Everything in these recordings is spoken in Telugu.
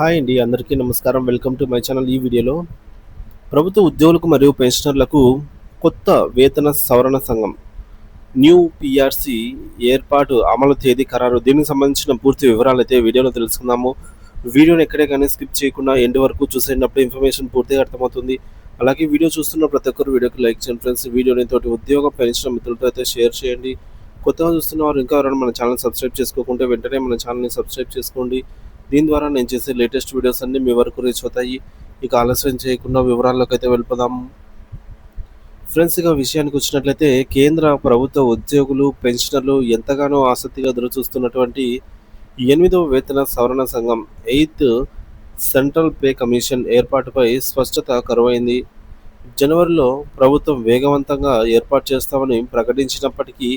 హాయ్ అండి అందరికీ నమస్కారం. Welcome to my channel. ఈ వీడియోలో ప్రభుత్వ ఉద్యోగులకు మరియు పెన్షనర్లకు కొత్త వేతన సవరణ సంఘం న్యూ పిఆర్సి ఏర్పాటు అమలు తేదీ ఖరారు. దీనికి సంబంధించిన పూర్తి వివరాలు అయితే వీడియోలో తెలుసుకుందాము. వీడియోని ఎక్కడే కానీ స్కిప్ చేయకుండా ఎండ్ వరకు చూసేటప్పుడు ఇన్ఫర్మేషన్ పూర్తిగా అర్థమవుతుంది. అలాగే వీడియో చూస్తున్న ప్రతి ఒక్కరు వీడియోకి లైక్ చేయండి ఫ్రెండ్స్. వీడియోని తోటి ఉద్యోగ పెన్షన్ మిత్రులతో అయితే షేర్ చేయండి. కొత్తగా చూస్తున్న వారు ఇంకా ఎవరైనా మన ఛానల్ సబ్స్క్రైబ్ చేసుకోకుంటే వెంటనే మన ఛానల్ని సబ్స్క్రైబ్ చేసుకోండి. దీని ద్వారా నేను చేసే లేటెస్ట్ వీడియోస్ అన్ని మీ వరకు రీచ్ అవుతాయి. ఇక ఆలస్యం చేయకుండా వివరాల్లోకి అయితే వెళ్ళిపోదాం ఫ్రెండ్స్ ఇక విషయానికి వచ్చినట్లయితే కేంద్ర ప్రభుత్వ ఉద్యోగులు పెన్షనర్లు ఎంతగానో ఆసక్తిగా ఎదురుచూస్తున్నటువంటి ఎనిమిదవ వేతన సవరణ సంఘం ఎయిత్ సెంట్రల్ పే కమిషన్ ఏర్పాటుపై స్పష్టత కరువైంది. జనవరిలో ప్రభుత్వం వేగవంతంగా ఏర్పాటు చేస్తామని ప్రకటించినప్పటికీ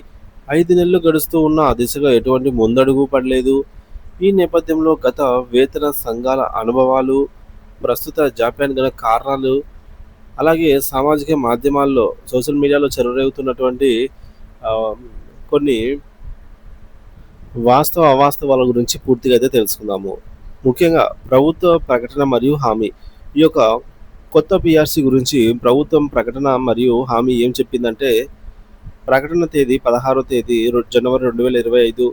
ఐదు నెలలు గడుస్తూ ఉన్న ఆ దిశగా ఎటువంటి ముందడుగు పడలేదు. ఈ నేపథ్యంలో గత వేతన సంఘాల అనుభవాలు ప్రస్తుత జాప్యానికి గల కారణాలు అలాగే సామాజిక మాధ్యమాల్లో సోషల్ మీడియాలో చెలరేగుతున్నటువంటి కొన్ని వాస్తవ అవాస్తవాల గురించి పూర్తిగా అయితే తెలుసుకుందాము. ముఖ్యంగా ప్రభుత్వ ప్రకటన మరియు హామీ. ఈ యొక్క కొత్త పిఆర్సి గురించి ప్రభుత్వం ప్రకటన మరియు హామీ ఏం చెప్పిందంటే ప్రకటన తేదీ పదహారో తేదీ రొ- జనవరి రెండు వేల ఇరవై ఐదు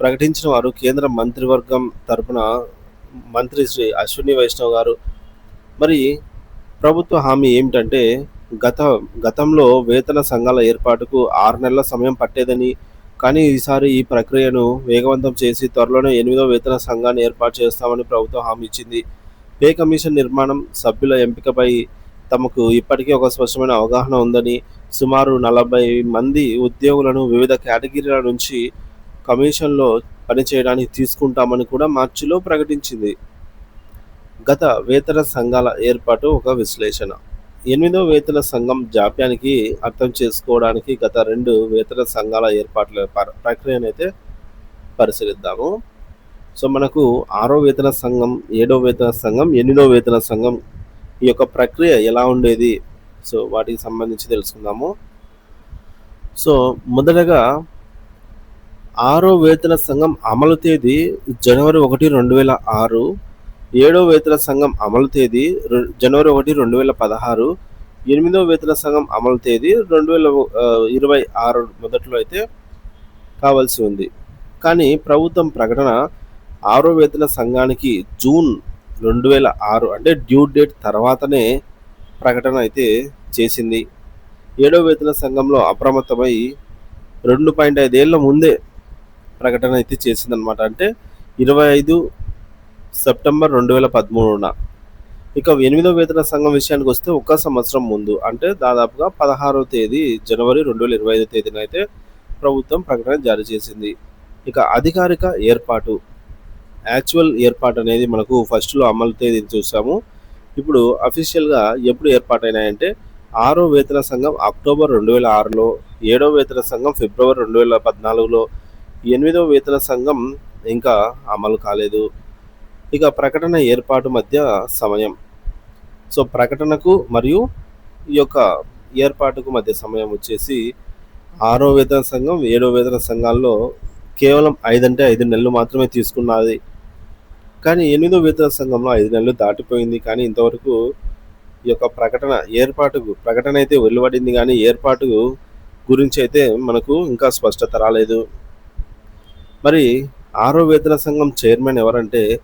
ప్రకటించిన వారు కేంద్ర మంత్రివర్గం తరపున మంత్రి శ్రీ అశ్విని వైష్ణవ్ గారు. మరి ప్రభుత్వ హామీ ఏమిటంటే గత గతంలో వేతన సంఘాల ఏర్పాటుకు ఆరు నెలల సమయం పట్టేదని కానీ ఈసారి ఈ ప్రక్రియను వేగవంతం చేసి త్వరలోనే ఎనిమిదో వేతన సంఘాన్ని ఏర్పాటు చేస్తామని ప్రభుత్వం హామీ ఇచ్చింది. పే కమిషన్ నిర్మాణం సభ్యుల ఎంపికపై తమకు ఇప్పటికే ఒక స్పష్టమైన అవగాహన ఉందని సుమారు నలభై మంది ఉద్యోగులను వివిధ కేటగిరీల నుంచి కమిషన్లో పనిచేయడానికి తీసుకుంటామని కూడా మార్చిలో ప్రకటించింది. గత వేతన సంఘాల ఏర్పాటు ఒక విశ్లేషణ. ఎనిమిదో వేతన సంఘం జాప్యానికి అర్థం చేసుకోవడానికి గత రెండు వేతన సంఘాల ఏర్పాట్ల పర- ప్రక్రియనైతే పరిశీలిద్దాము. సో మనకు ఆరో వేతన సంఘం ఏడో వేతన సంఘం ఎనిమిదో వేతన సంఘం ఈ యొక్క ప్రక్రియ ఎలా ఉండేది? సో వాటికి సంబంధించి తెలుసుకుందాము. సో మొదటగా ఆరో వేతన సంఘం అమలు తేదీ జనవరి ఒకటి రెండు వేల ఆరు ఏడో వేతన సంఘం అమలు తేదీ జనవరి ఒకటి రెండు వేల పదహారు ఎనిమిదో వేతన సంఘం అమలు తేదీ రెండు వేల ఇరవై ఆరు మొదట్లో అయితే కావాల్సి ఉంది. కానీ ప్రభుత్వం ప్రకటన ఆరో వేతన సంఘానికి జూన్ రెండు వేల ఆరు అంటే డ్యూ డేట్ తర్వాతనే ప్రకటన అయితే చేసింది. ఏడో వేతన సంఘంలో అప్రమత్తమై రెండు పాయింట్ ఐదేళ్ళ ముందే ప్రకటన అయితే చేసిందనమాట అంటే ఇరవై ఐదు సెప్టెంబర్ రెండు వేల పదమూడున. ఇక ఎనిమిదో వేతన సంఘం విషయానికి వస్తే ఒక సంవత్సరం ముందు అంటే దాదాపుగా పదహారో తేదీ జనవరి రెండు వేల ఇరవై ఐదో తేదీన అయితే ప్రభుత్వం ప్రకటన జారీ చేసింది. ఇక అధికారిక ఏర్పాటు యాక్చువల్ ఏర్పాటు అనేది మనకు ఫస్ట్లో అమలు తేదీ చూసాము. ఇప్పుడు అఫీషియల్గా ఎప్పుడు ఏర్పాటైనాయంటే ఆరో వేతన సంఘం అక్టోబర్ రెండు వేల ఆరులో ఏడో వేతన సంఘం ఫిబ్రవరి రెండు వేల పద్నాలుగులో ఎనిమిదో వేతన సంఘం ఇంకా అమలు కాలేదు. ఇక ప్రకటన ఏర్పాటు మధ్య సమయం. సో ప్రకటనకు మరియు ఈ యొక్క ఏర్పాటుకు మధ్య సమయం వచ్చేసి ఆరో వేతన సంఘం ఏడో వేతన సంఘాల్లో కేవలం ఐదంటే ఐదు నెలలు మాత్రమే తీసుకున్నది. కానీ ఎనిమిదో వేతన సంఘంలో ఐదు నెలలు దాటిపోయింది. కానీ ఇంతవరకు ఈ యొక్క ప్రకటన ఏర్పాటుకు ప్రకటన అయితే వెలువడింది. కానీ ఏర్పాటు గురించి అయితే మనకు ఇంకా స్పష్టత రాలేదు. మరి ఆరో వేతన సంఘం చైర్మన్ ఎవరంటే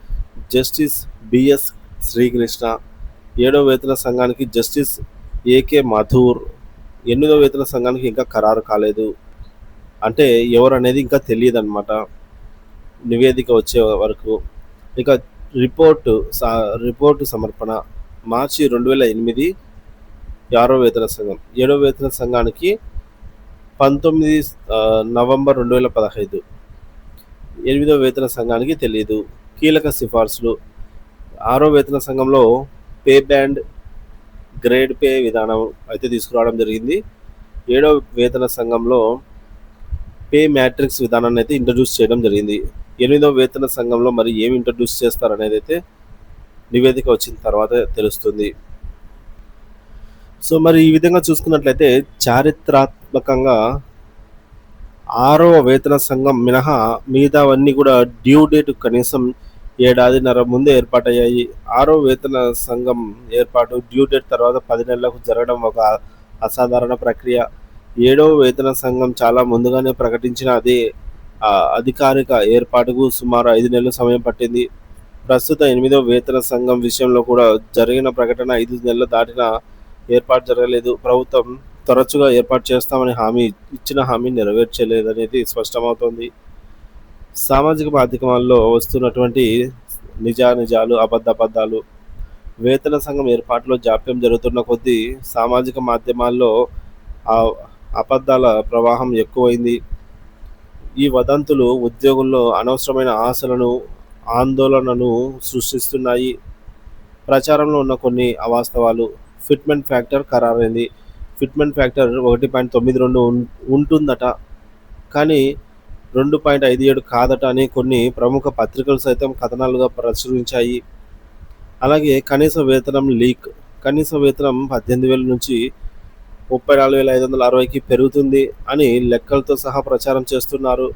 జస్టిస్ బిఎస్ శ్రీకృష్ణ ఏడో వేతన సంఘానికి జస్టిస్ ఏకే మధూర్ ఎనిమిదో వేతన సంఘానికి ఇంకా ఖరారు కాలేదు. అంటే ఎవరు అనేది ఇంకా తెలియదు అనమాట నివేదిక వచ్చే వరకు. ఇక రిపోర్టు స- రిపోర్టు సమర్పణ మార్చి రెండు వేల ఎనిమిది ఆరో వేతన సంఘం. ఏడో వేతన సంఘానికి పంతొమ్మిది నవంబర్ రెండు వేల పదహైదు. ఎనిమిదో వేతన సంఘానికి తెలియదు కీలక సిఫార్సులు. ఆరో వేతన సంఘంలో పే బ్యాండ్ గ్రేడ్ పే విధానం అయితే తీసుకురావడం జరిగింది. ఏడో వేతన సంఘంలో పే మ్యాట్రిక్స్ విధానాన్ని అయితే ఇంట్రడ్యూస్ చేయడం జరిగింది. ఎనిమిదో వేతన సంఘంలో మరి ఏమి ఇంట్రడ్యూస్ చేస్తారనేది అయితే నివేదిక వచ్చిన తర్వాత తెలుస్తుంది. సో మరి ఈ విధంగా చూసుకున్నట్లయితే చారిత్రాత్మకంగా ఆరవ వేతన సంఘం మినహా మిగతావన్నీ కూడా డ్యూ డేట్ కనీసం ఏడాదిన్నర ముందే ఏర్పాటయ్యాయి. ఆరో వేతన సంఘం ఏర్పాటు డ్యూ డేట్ తర్వాత పది నెలలకు జరగడం ఒక అసాధారణ ప్రక్రియ. ఏడవ వేతన సంఘం చాలా ముందుగానే ప్రకటించిన అది అధికారిక ఏర్పాటుకు సుమారు ఐదు నెలలు సమయం పట్టింది. ప్రస్తుత ఎనిమిదవ వేతన సంఘం విషయంలో కూడా జరిగిన ప్రకటన ఐదు నెలలు దాటిన ఏర్పాటు జరగలేదు. ప్రభుత్వం తరచుగా ఏర్పాటు చేస్తామని హామీ ఇచ్చిన హామీ నెరవేర్చలేదనేది స్పష్టమవుతోంది. సామాజిక మాధ్యమాల్లో వస్తున్నటువంటి నిజానిజాలు అబద్ధబద్ధాలు వేతన సంఘం ఏర్పాటులో జాప్యం జరుగుతున్న కొద్దీ సామాజిక మాధ్యమాల్లో అబద్ధాల ప్రవాహం ఎక్కువైంది. ఈ వదంతులు ఉద్యోగుల్లో అనవసరమైన ఆశలను ఆందోళనను సృష్టిస్తున్నాయి. ప్రచారంలో ఉన్న కొన్ని అవాస్తవాలు ఫిట్మెంట్ ఫ్యాక్టర్ ఖరారైంది. ఫిట్మెంట్ ఫ్యాక్టర్ ఒకటి పాయింట్ తొమ్మిది రెండు ఉం- ఉంటుందట. కానీ రెండు పాయింట్ ఐదు ఏడు కాదట అని కొన్ని ప్రముఖ పత్రికలు సైతం కథనాలుగా ప్రచురించాయి. అలాగే కనీస వేతనం లీక్. కనీస వేతనం పద్దెనిమిది వేల నుంచి ముప్పై నాలుగు వేల ఐదు వందల అరవైకి పెరుగుతుంది అని లెక్కలతో సహా ప్రచారం చేస్తున్నారు.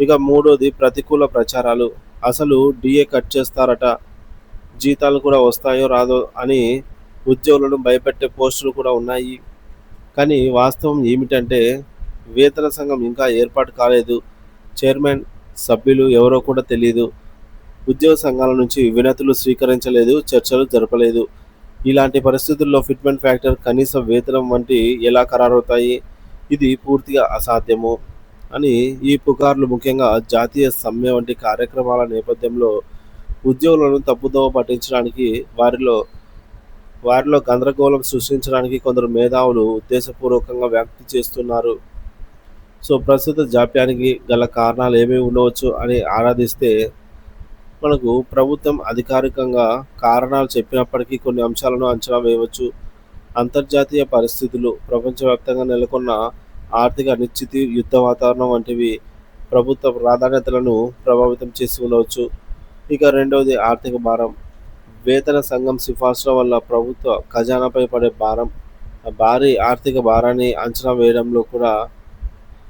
ఇక మూడోది ప్రతికూల ప్రచారాలు. అసలు డిఏ కట్ చేస్తారట. జీతాలు కూడా వస్తాయో రాదో అని ఉద్యోగులను భయపెట్టే పోస్టులు కూడా ఉన్నాయి. కానీ వాస్తవం ఏమిటంటే వేతన సంఘం ఇంకా ఏర్పాటు కాలేదు. చైర్మన్ సభ్యులు ఎవరో కూడా తెలియదు ఉద్యోగ సంఘాల నుంచి వినతులు స్వీకరించలేదు చర్చలు జరపలేదు. ఇలాంటి పరిస్థితుల్లో ఫిట్మెంట్ ఫ్యాక్టర్ కనీస వేతనం వంటి ఎలా ఖరారవుతాయి? ఇది పూర్తిగా అసాధ్యము అని ఈ పుకార్లు ముఖ్యంగా జాతీయ సమ్మె వంటి కార్యక్రమాల నేపథ్యంలో ఉద్యోగులను తప్పుదోవ పట్టించడానికి వారిలో వారిలో గందరగోళం సృష్టించడానికి కొందరు మేధావులు ఉద్దేశపూర్వకంగా వ్యాప్తి చేస్తున్నారు. సో ప్రస్తుత జాప్యానికి గల కారణాలు ఏమేమి ఉండవచ్చు అని ఆరాధిస్తే మనకు ప్రభుత్వం అధికారికంగా కారణాలు చెప్పినప్పటికీ కొన్ని అంశాలను అంచనా వేయవచ్చు. అంతర్జాతీయ పరిస్థితులు ప్రపంచవ్యాప్తంగా నెలకొన్న ఆర్థిక అనిశ్చితి యుద్ధ వాతావరణం వంటివి ప్రభుత్వ ప్రాధాన్యతలను ప్రభావితం చేసి ఉండవచ్చు. ఇక రెండవది ఆర్థిక భారం. వేతన సంఘం సిఫార్సుల వల్ల ప్రభుత్వ ఖజానాపై పడే భారం భారీ ఆర్థిక భారాన్ని అంచనా వేయడంలో కూడా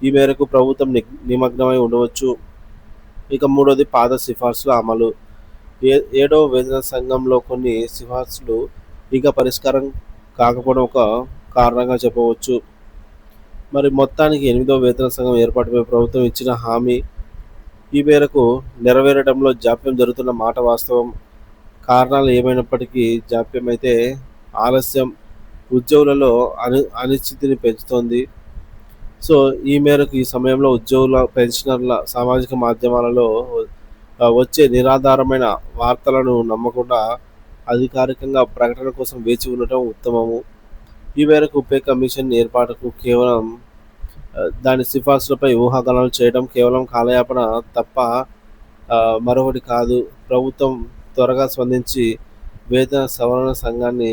ఈ మేరకు ప్రభుత్వం ని నిమగ్నమై ఉండవచ్చు. ఇక మూడోది పాత సిఫార్సుల అమలు. ఏ ఏడవ వేతన సంఘంలో కొన్ని సిఫార్సులు ఇక పరిష్కారం కాకపోవడం ఒక కారణంగా చెప్పవచ్చు. మరి మొత్తానికి ఎనిమిదవ వేతన సంఘం ఏర్పాటుపై ప్రభుత్వం ఇచ్చిన హామీ ఈ మేరకు నెరవేరడంలో జాప్యం జరుగుతున్న మాట వాస్తవం. కారణాలు ఏమైనప్పటికీ జాప్యం అయితే ఆలస్యం ఉద్యోగులలో అని అనిశ్చితిని పెంచుతోంది. సో ఈ మేరకు ఈ సమయంలో ఉద్యోగుల పెన్షనర్ల సామాజిక మాధ్యమాలలో వచ్చే నిరాధారమైన వార్తలను నమ్మకుండా అధికారికంగా ప్రకటన కోసం వేచి ఉండటం ఉత్తమము. ఈ మేరకు పే కమిషన్ ఏర్పాటుకు కేవలం దాని సిఫార్సులపై ఊహాగానాలు చేయడం కేవలం కాలయాపన తప్ప మరొకటి కాదు. ప్రభుత్వం త్వరగా స్పందించి వేతన సవరణ సంఘాన్ని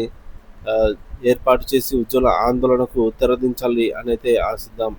ఏర్పాటు చేసి ఉద్యోగుల ఆందోళనకు తెరదించాలి అనైతే ఆశిద్దాం.